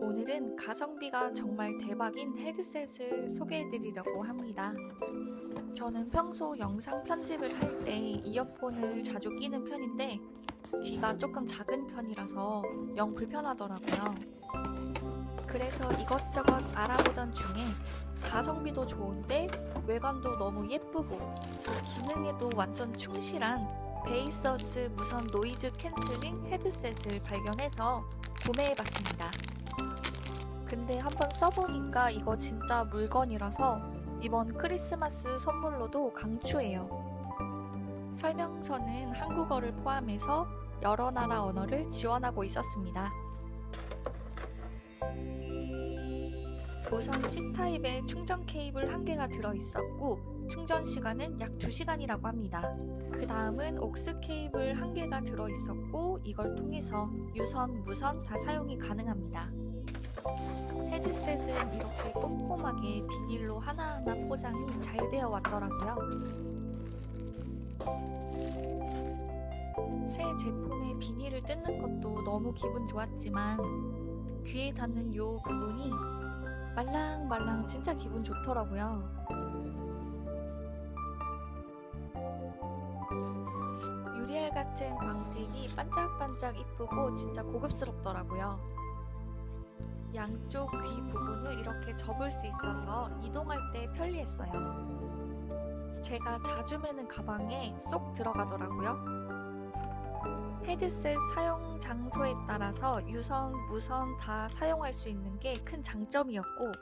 오늘은 가성비가 정말 대박인 헤드셋을 소개해드리려고 합니다. 저는 평소 영상 편집을 할 때 이어폰을 자주 끼는 편인데 귀가 조금 작은 편이라서 영 불편하더라고요. 그래서 이것저것 알아보던 중에 가성비도 좋은데 외관도 너무 예쁘고 기능에도 완전 충실한 베이서스 무선 노이즈 캔슬링 헤드셋을 발견해서 구매해봤습니다. 근데 한번 써보니까 이거 진짜 물건이라서 이번 크리스마스 선물로도 강추해요. 설명서는 한국어를 포함해서 여러 나라 언어를 지원하고 있었습니다. 우선 C타입의 충전 케이블 한 개가 들어있었고 충전 시간은 약 2시간이라고 합니다. 그 다음은 옥스 케이블 한 개가 들어 있었고 이걸 통해서 유선, 무선 다 사용이 가능합니다. 헤드셋은 이렇게 꼼꼼하게 비닐로 하나하나 포장이 잘 되어 왔더라고요. 새 제품의 비닐을 뜯는 것도 너무 기분 좋았지만 귀에 닿는 요 부분이 말랑말랑 진짜 기분 좋더라고요. 유리알 같은 광택이 반짝반짝 이쁘고 진짜 고급스럽더라고요. 양쪽 귀 부분을 이렇게 접을 수 있어서 이동할 때 편리했어요. 제가 자주 매는 가방에 쏙 들어가더라고요. 헤드셋 사용 장소에 따라서 유선, 무선 다 사용할 수 있는 게 큰 장점이었고,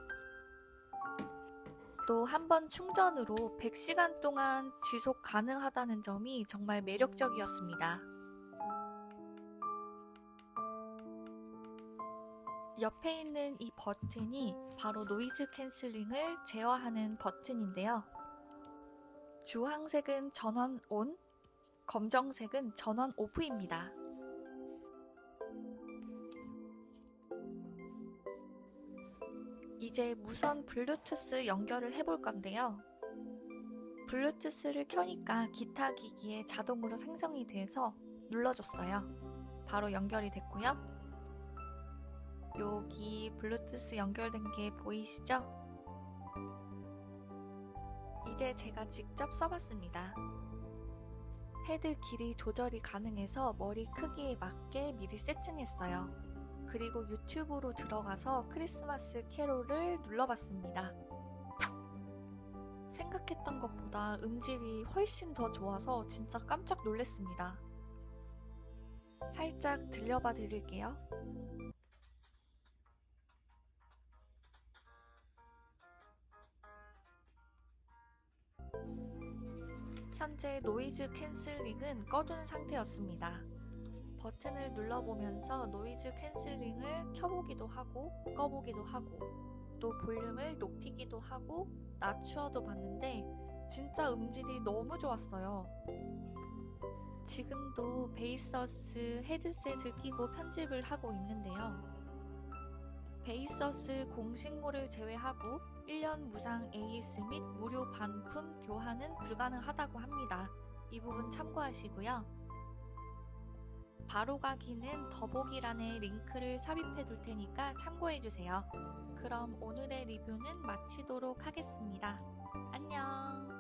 또한번 충전으로 100시간 동안 지속 가능하다는 점이 정말 매력적이었습니다. 옆에 있는 이 버튼이 바로 노이즈 캔슬링을 제어하는 버튼인데요. 주황색은 전원 온, 검정색은 전원 오프입니다. 이제 무선 블루투스 연결을 해볼 건데요. 블루투스를 켜니까 기타 기기에 자동으로 생성이 돼서 눌러줬어요. 바로 연결이 됐고요. 여기 블루투스 연결된 게 보이시죠? 이제 제가 직접 써봤습니다. 헤드 길이 조절이 가능해서 머리 크기에 맞게 미리 세팅했어요. 그리고 유튜브로 들어가서 크리스마스 캐롤을 눌러봤습니다. 생각했던 것보다 음질이 훨씬 더 좋아서 진짜 깜짝 놀랐습니다. 살짝 들려봐 드릴게요. 현재 노이즈 캔슬링은 꺼둔 상태였습니다. 버튼을 눌러보면서 노이즈 캔슬링을 켜보기도 하고 꺼보기도 하고 또 볼륨을 높이기도 하고 낮추어도 봤는데 진짜 음질이 너무 좋았어요. 지금도 베이서스 헤드셋을 끼고 편집을 하고 있는데요. 베이서스 공식모를 제외하고 1년 무상 AS 및 무료 반품 교환은 불가능하다고 합니다. 이 부분 참고하시고요. 바로가기는 더보기란에 링크를 삽입해 둘 테니까 참고해 주세요. 그럼 오늘의 리뷰는 마치도록 하겠습니다. 안녕!